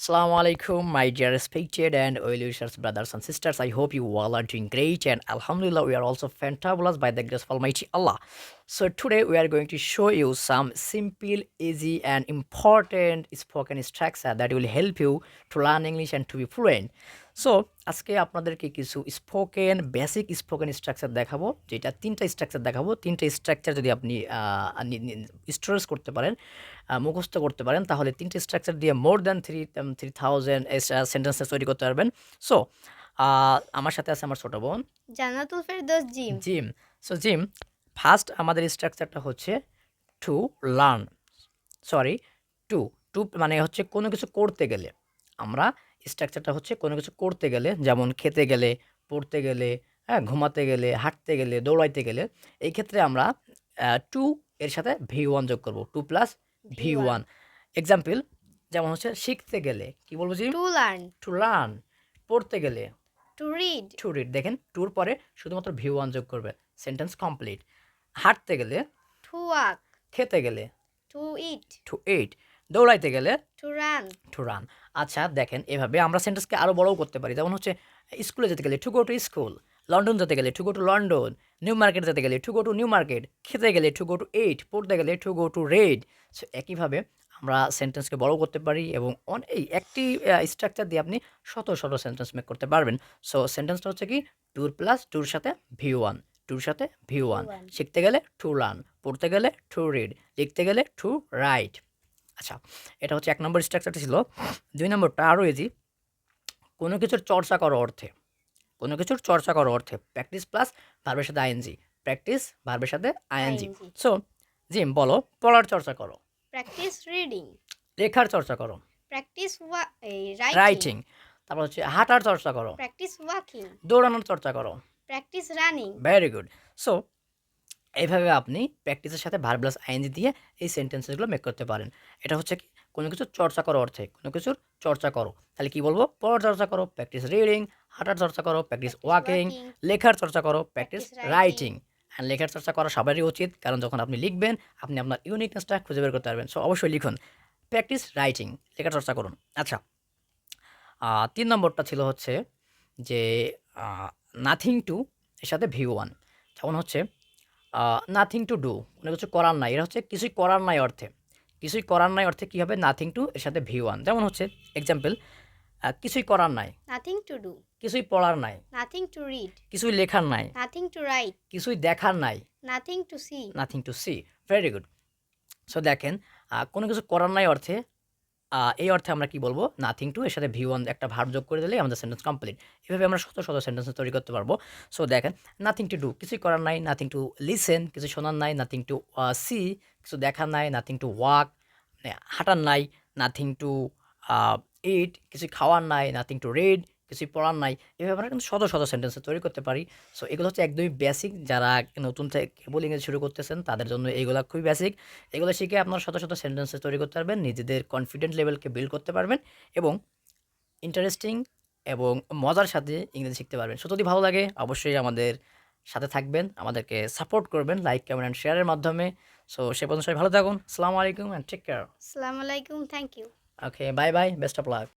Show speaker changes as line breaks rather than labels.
Assalamu alaikum, my dear respected and wishers, brothers and sisters. I hope you all are doing great, and Alhamdulillah, we are also fantabulous by the grace of Almighty Allah. So, today we are going to show you some simple, easy, and important spoken structure that will help you to learn English and to be fluent. So আজকে আপনাদেরকে কিছু spoken basic spoken structure দেখাবো যেটা তিনটা structure দেখাবো। তিনটা structure যদি আপনি স্টোরেজ করতে পারেন মুখস্থ করতে পারেন তাহলে তিনটে স্ট্রাকচার দিয়ে more than three three thousand sentences তৈরি করতে পারবেন। সো আমার সাথে আছে আমার ছোটো বোন।
Jannatul Ferdous gym.
Gym. So gym first আমাদের স্ট্রাকচারটা হচ্ছে to learn sorry to to মানে হচ্ছে কোনো কিছু করতে গেলে। আমরা স্ট্রাকচারটা হচ্ছে কোনো কিছু করতে গেলে যেমন খেতে গেলে পড়তে গেলে হ্যাঁ ঘুমাতে গেলে হাঁটতে গেলে দৌড়াইতে গেলে এই ক্ষেত্রে আমরা টু এর সাথে ভি ওয়ান যোগ করব। To plus V one example যেমন হচ্ছে শিখতে গেলে কি বলব জি
টু লার্ন
টু লার্ন পড়তে গেলে
টু রিড
টু রিড দেখেন টুর পরে শুধুমাত্র ভিউ ওয়ান যোগ করবে। সেন্টেন্স কমপ্লিট হাঁটতে গেলে
টু ওয়াক
খেতে গেলে
টু ইট
টু এইট দৌড়াইতে গেলে
টু রান
টু রান আচ্ছা দেখেন এভাবে আমরা সেন্টেন্সকে আরও বড়ও করতে পারি। যেমন হচ্ছে স্কুলে যেতে গেলে to go to school London যেতে গেলে to go to London New Market যেতে গেলে to go to New Market খেতে গেলে টু গো টু এইট পড়তে গেলে to go to read so একইভাবে আমরা সেন্টেন্সকে বড় করতে পারি এবং অন এই একটি স্ট্রাকচার দিয়ে আপনি শত শত সেন্টেন্স মেক করতে পারবেন। সো সেন্টেন্সটা হচ্ছে কি টুর প্লাস টুর সাথে ভি ওয়ান টুর সাথে ভি ওয়ান শিখতে গেলে টু লার্ন পড়তে গেলে টু রিড লিখতে গেলে টু রাইট আচ্ছা এটা হচ্ছে এক নম্বর স্ট্রাকচারটা ছিল। দুই নম্বরটা আরও ইজি কোনো কিছুর চর্চা করো অর্থে কোনো কিছুর চর্চা করো অর্থে প্র্যাকটিস প্লাস ভার্বের সাথে আইএনজি প্র্যাকটিস ভার্বের সাথে আইএনজি সো জিম বলো পড়ার চর্চা করো।
প্র্যাকটিস রিডিং
লেখার চর্চা করো।
প্র্যাকটিস
রাইটিং তারপর হচ্ছে হাঁটার চর্চা করো।
প্র্যাকটিস ওয়াকিং
দৌড়ানোর চর্চা করো।
Practice running
very good so এইভাবে আপনি প্র্যাকটিসের সাথে ভার্বলাস আইএনজি দিয়ে এই সেন্টেন্সেসগুলো মেক করতে পারেন। এটা হচ্ছে কি? কোনো কিছু চর্চা করো অর্থে কোনো কিছুর চর্চা করো। তাহলে কি বলব? পড়ার চর্চা করো প্র্যাকটিস রিডিং হাঁটার চর্চা করো প্র্যাকটিস ওয়াকিং লেখার চর্চা করো প্র্যাকটিস রাইটিং. অ্যান্ড লেখার চর্চা করা সবারই উচিত কারণ যখন আপনি লিখবেন আপনি আপনার ইউনিকনেসটা খুঁজে বের করতে পারবেন। সো অবশ্যই লিখুন। প্র্যাকটিস রাইটিং লেখার চর্চা করুন। আচ্ছা তিন নম্বরটা ছিল হচ্ছে যে নাথিং টু এর সাথে ভিউ ওয়ান যেমন হচ্ছে নাথিং টু ডু কোনো কিছু করার নাই। এটা হচ্ছে কিছুই করার নাই অর্থে। কিছুই করার নাই অর্থে কী হবে? নাথিং টু এর সাথে ভিউ ওয়ান যেমন হচ্ছে এক্সাম্পল কিছুই করার নাই।
নাথিং টু ডু
কিছুই পড়ার নাই।
নাথিং টু রিড
কিছুই লেখার নাই।
নাথিং টু রাইট
কিছুই দেখার নাই।
Nothing to see
nothing to see very good so দেখেন কোনো কিছু করার নাই অর্থে এই অর্থে আমরা কি বলব? নাথিং টু এর সাথে ভি ওয়ান একটা ভার যোগ করে দিলেই আমাদের সেন্টেন্স কমপ্লিট এভাবে আমরা শত শত সেন্টেন্স তৈরি করতে পারব। সো দেখেন নাথিং টু ডু কিছুই করার নাই নাথিং টু লিসেন কিছু শোনার নাই নাথিং টু সি কিছু দেখার নাই নাথিং টু ওয়াক হাঁটার নাই নাথিং টু ইট কিছু খাওয়ার নাই নাথিং টু রিড কিছুই পড়ার নাই এভাবে আমরা কিন্তু শত শত সেন্টেন্স তৈরি করতে পারি। সো এগুলো হচ্ছে একদমই বেসিক যারা নতুন থেকে কেবল ইংরেজি শুরু করতেছেন তাদের জন্য এগুলো খুবই বেসিক এগুলো শিখে আপনারা শত শত সেন্টেন্সেস তৈরি করতে পারবেন নিজেদের কনফিডেন্ট লেভেলকে বিল্ড করতে পারবেন এবং ইন্টারেস্টিং এবং মজার সাথে ইংরেজি শিখতে পারবেন। সো যদি ভালো লাগে অবশ্যই আমাদের সাথে থাকবেন আমাদেরকে সাপোর্ট করবেন লাইক কমেন্ট অ্যান্ড শেয়ারের মাধ্যমে। সো সে পর্যন্ত সবাই ভালো থাকুন আসসালামু আলাইকুম অ্যান্ড টেক কেয়ার
আসসালামু আলাইকুম thank you
okay bye bye best of luck